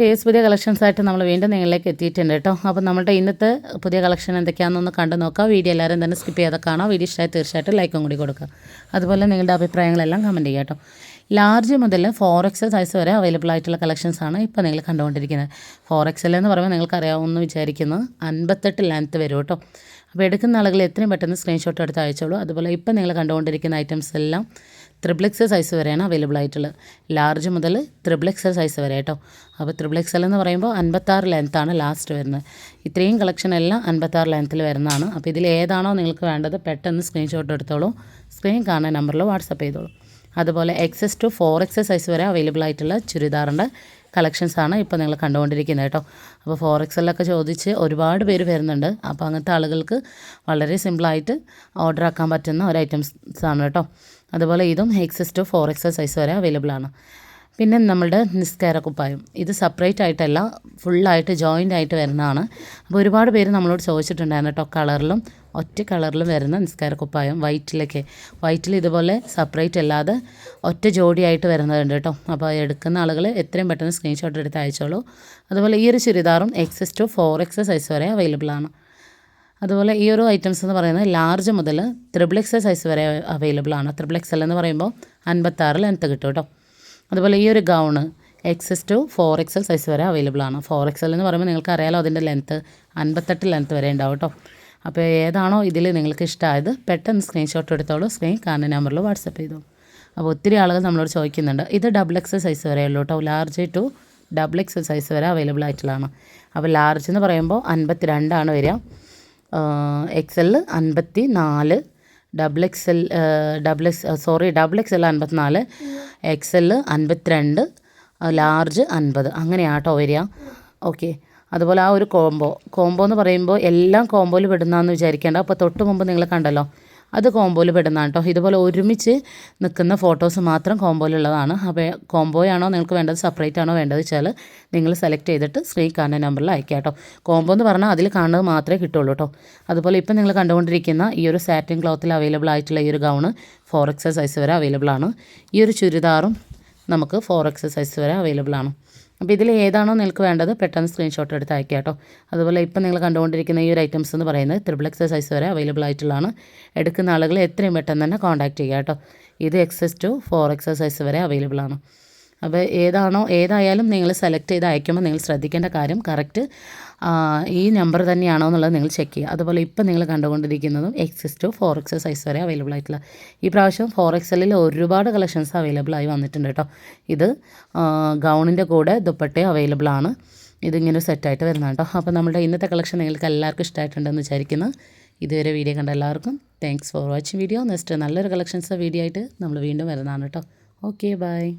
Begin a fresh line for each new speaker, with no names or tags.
Days പുതിയ collections ആയിട്ട് നമ്മൾ വീണ്ടും നിങ്ങളിലേക്ക് എത്തിയിട്ടുണ്ട് കേട്ടോ. അപ്പോൾ നമ്മുടെ ഇന്നത്തെ പുതിയ കളക്ഷൻ എന്തൊക്കെയാണെന്നൊന്ന് കണ്ടു നോക്കാം. വീഡിയോ എല്ലാവരും തന്നെ സ്കിപ്പ് ചെയ്യാതെ കാണാം. വീഡിയോ ഇഷ്ടമായി തീർച്ചയായിട്ടും ലൈക്കും കൂടി കൊടുക്കുക. അതുപോലെ നിങ്ങളുടെ അഭിപ്രായങ്ങളെല്ലാം കമന്റ് ചെയ്യുക കേട്ടോ. ലാർജ് മുതൽ ഫോർ എക്സ് സൈസ് വരെ അവൈലബിൾ ആയിട്ടുള്ള കളക്ഷൻസ് ആണ് ഇപ്പോൾ നിങ്ങൾ കണ്ടുകൊണ്ടിരിക്കുന്നത്. ഫോർ എക്സൽ എന്ന് പറയുമ്പോൾ നിങ്ങൾക്ക് അറിയാവുന്ന വിചാരിക്കുന്നത് അൻപത്തെട്ട് ലെങ്ത്ത് വരും കേട്ടോ. അപ്പോൾ എടുക്കുന്ന ആളുകൾ എത്രയും പെട്ടെന്ന് സ്ക്രീൻഷോട്ട് എടുത്ത് അയച്ചോളൂ. അതുപോലെ ഇപ്പോൾ നിങ്ങൾ കണ്ടുകൊണ്ടിരിക്കുന്ന ഐറ്റംസ് എല്ലാം ത്രിബ്ലെക്സ് സൈസ് വരെയാണ് അവൈലബിൾ ആയിട്ടുള്ളത്. ലാർജ് മുതൽ ത്രിബ്ലെക്സ് സൈസ് വരെ കേട്ടോ. അപ്പോൾ ത്രിബ്ലെക്സൽ എന്ന് പറയുമ്പോൾ അൻപത്താറ് ലെങ്ത്താണ് ലാസ്റ്റ് വരുന്നത്. ഇത്രയും കളക്ഷൻ എല്ലാം അൻപത്താറ് ലെങ്ത്തിൽ വരുന്നതാണ്. അപ്പോൾ ഇതിൽ ഏതാണോ നിങ്ങൾക്ക് വേണ്ടത് പെട്ടെന്ന് സ്ക്രീൻഷോട്ട് എടുത്തോളൂ. സ്ക്രീൻ കാണുന്ന നമ്പറിൽ വാട്സപ്പ് ചെയ്തോളൂ. അതുപോലെ X S to four X size വരെ അവൈലബിൾ ആയിട്ടുള്ള ചുരിദാറിന്റെ കളക്ഷൻസ് ആണ് ഇപ്പോൾ നിങ്ങൾ കണ്ടുകൊണ്ടിരിക്കുന്നത് കേട്ടോ. അപ്പോൾ ഫോർ എക്സലൊക്കെ ചോദിച്ച് ഒരുപാട് പേര് വരുന്നുണ്ട്. അപ്പോൾ അങ്ങനത്തെ ആളുകൾക്ക് വളരെ സിമ്പിളായിട്ട് ഓർഡർ ആക്കാൻ പറ്റുന്ന ഒരു ഐറ്റംസ് ആണ് കേട്ടോ. അതുപോലെ ഇതും X S to four X L size വരെ അവൈലബിൾ ആണ്. പിന്നെ നമ്മളുടെ നിസ്കാര കുപ്പായം. ഇത് സെപ്പറേറ്റ് ആയിട്ടല്ല ഫുള്ളായിട്ട് ജോയിന്റ് ആയിട്ട് വരുന്നതാണ്. അപ്പോൾ ഒരുപാട് പേര് നമ്മളോട് ചോദിച്ചിട്ടുണ്ടായിരുന്നു കേട്ടോ കളറിലും ഒറ്റ കളറിലും വരുന്ന നിസ്കാര കുപ്പായം വൈറ്റിലൊക്കെ വൈറ്റിൽ ഇതുപോലെ സെപ്പറേറ്റ് അല്ലാതെ ഒറ്റ ജോഡിയായിട്ട് വരുന്നതുണ്ട് കേട്ടോ. അപ്പോൾ എടുക്കുന്ന ആളുകൾ എത്രയും പെട്ടെന്ന് സ്ക്രീൻഷോട്ട് എടുത്ത് അയച്ചോളൂ. അതുപോലെ ഈ ഒരു ചുരിദാറും X S to four X size വരെ അവൈലബിൾ ആണ്. അതുപോലെ ഈ ഒരു ഐറ്റംസ് എന്ന് പറയുന്നത് ലാർജ് മുതൽ ത്രിബിൾ എക്സ് സൈസ് വരെ അവൈലബിൾ ആണ്. ത്രിബിൾ എക്സ് എൽ എന്ന് പറയുമ്പോൾ അൻപത്താറ് ലെങ്ത്ത് കിട്ടും കേട്ടോ. അതുപോലെ ഈ ഒരു gown X S to four X L size വരെ അവൈലബിൾ ആണ്. ഫോർ എക്സൽ എന്ന് പറയുമ്പോൾ നിങ്ങൾക്ക് അറിയാലോ അതിന്റെ ലെങ്ത്ത് അൻപത്തെട്ട് ലെങ്ത്ത് വരെ ഉണ്ടാവും കേട്ടോ അപ്പോൾ ഏതാണോ ഇതിൽ നിങ്ങൾക്ക് ഇഷ്ടമായത് പെട്ടെന്ന് സ്ക്രീൻഷോട്ട് എടുത്തോളൂ. സ്ക്രീൻ കാണുന്ന നമ്പറിൽ വാട്സപ്പ് ചെയ്തു. അപ്പോൾ ഒത്തിരി ആളുകൾ നമ്മളോട് ചോദിക്കുന്നുണ്ട്. ഇത് ഡബിൾ എക്സ് സൈസ് വരെ ഉള്ളൂ കേട്ടോ large to double X size വരെ അവൈലബിൾ ആയിട്ടുള്ളതാണ് അപ്പോൾ ലാർജ് എന്ന് പറയുമ്പോൾ അൻപത്തി രണ്ടാണ് വരിക. എക്സ് എൽ അൻപത്തി നാല് double X L double X sorry double X L അൻപത്തിനാല് എക്സ് എൽ അൻപത്തിരണ്ട് ലാർജ് അൻപത്. അങ്ങനെയാട്ടോ വരിക. ഓക്കെ അതുപോലെ ആ ഒരു കോംബോ കോംബോ എന്ന് പറയുമ്പോൾ എല്ലാം കോംബോയിൽ പെടുന്നതെന്ന് വിചാരിക്കേണ്ട. അപ്പോൾ തൊട്ട് മുമ്പ് നിങ്ങൾ കണ്ടല്ലോ. അത് കോംബോയിൽ പെടുന്നതാണ് കേട്ടോ. ഇതുപോലെ ഒരുമിച്ച് നിൽക്കുന്ന ഫോട്ടോസ് മാത്രം കോംബോയിലുള്ളതാണ്. അപ്പോൾ കോംബോയാണോ നിങ്ങൾക്ക് വേണ്ടത് സെപ്പറേറ്റ് ആണോ വേണ്ടത് വെച്ചാൽ നിങ്ങൾ സെലക്ട് ചെയ്തിട്ട് സ്ക്രീൻ കാണുന്ന നമ്പറിൽ അയക്കുക കേട്ടോ. കോംബോ എന്ന് പറഞ്ഞാൽ അതിൽ കാണുന്നത് മാത്രമേ കിട്ടുള്ളൂ കേട്ടോ. അതുപോലെ ഇപ്പോൾ നിങ്ങൾ കണ്ടുകൊണ്ടിരിക്കുന്ന ഈ ഒരു സാറ്റിൻ ക്ലോത്തിൽ അവൈലബിൾ ആയിട്ടുള്ള ഈ ഒരു ഗൗണ് ഫോർ എക്സസൈസ് വരെ അവൈലബിൾ ആണ്. ഈ ഒരു ചുരിദാറും നമുക്ക് ഫോർ എക്സസൈസ് വരെ അവൈലബിൾ ആണ്. അപ്പോൾ ഇതിൽ ഏതാണോ നിങ്ങൾക്ക് വേണ്ടത് പെട്ടെന്ന് സ്ക്രീൻഷോട്ട് എടുത്ത് അയക്കുക കേട്ടോ. അതുപോലെ ഇപ്പം നിങ്ങൾ കണ്ടുകൊണ്ടിരിക്കുന്ന ഈ ഒരു ഐറ്റംസ് എന്ന് പറയുന്നത് ത്രിബിൾ എക്സ് സൈസ് വരെ അവൈലബിൾ ആയിട്ടുള്ളതാണ്. എടുക്കുന്ന ആളുകൾ എത്രയും പെട്ടെന്ന് തന്നെ കോൺടാക്റ്റ് ചെയ്യുക കേട്ടോ. ഇത് X S to four X size വരെ അവൈലബിൾ ആണ്. അപ്പോൾ ഏതാണോ ഏതായാലും നിങ്ങൾ സെലക്ട് ചെയ്ത് അയക്കുമ്പോൾ നിങ്ങൾ ശ്രദ്ധിക്കേണ്ട കാര്യം കറക്റ്റ് ഈ നമ്പർ തന്നെയാണോ എന്നുള്ളത് നിങ്ങൾ ചെക്ക് ചെയ്യുക. അതുപോലെ ഇപ്പം നിങ്ങൾ കണ്ടുകൊണ്ടിരിക്കുന്നതും X S to four X size വരെ അവൈലബിൾ ആയിട്ടുള്ള ഈ പ്രാവശ്യം ഫോർ എക്സലിൽ ഒരുപാട് കളക്ഷൻസ് അവൈലബിൾ ആയി വന്നിട്ടുണ്ട് കേട്ടോ. ഇത് ഗൗണിന്റെ കൂടെ ദുപ്പട്ട അവൈലബിൾ ആണ്. ഇതിങ്ങനെ സെറ്റായിട്ട് വരുന്നത് കേട്ടോ. അപ്പോൾ നമ്മുടെ ഇന്നത്തെ കളക്ഷൻ നിങ്ങൾക്ക് എല്ലാവർക്കും ഇഷ്ടമായിട്ടുണ്ടെന്ന് വിചാരിക്കുന്നു. ഇതുവരെ വീഡിയോ കണ്ട എല്ലാവർക്കും thanks for watching video next നല്ലൊരു കളക്ഷൻസ് വീഡിയോ ആയിട്ട് നമ്മൾ വീണ്ടും വരുന്നതാണ് കേട്ടോ. Okay bye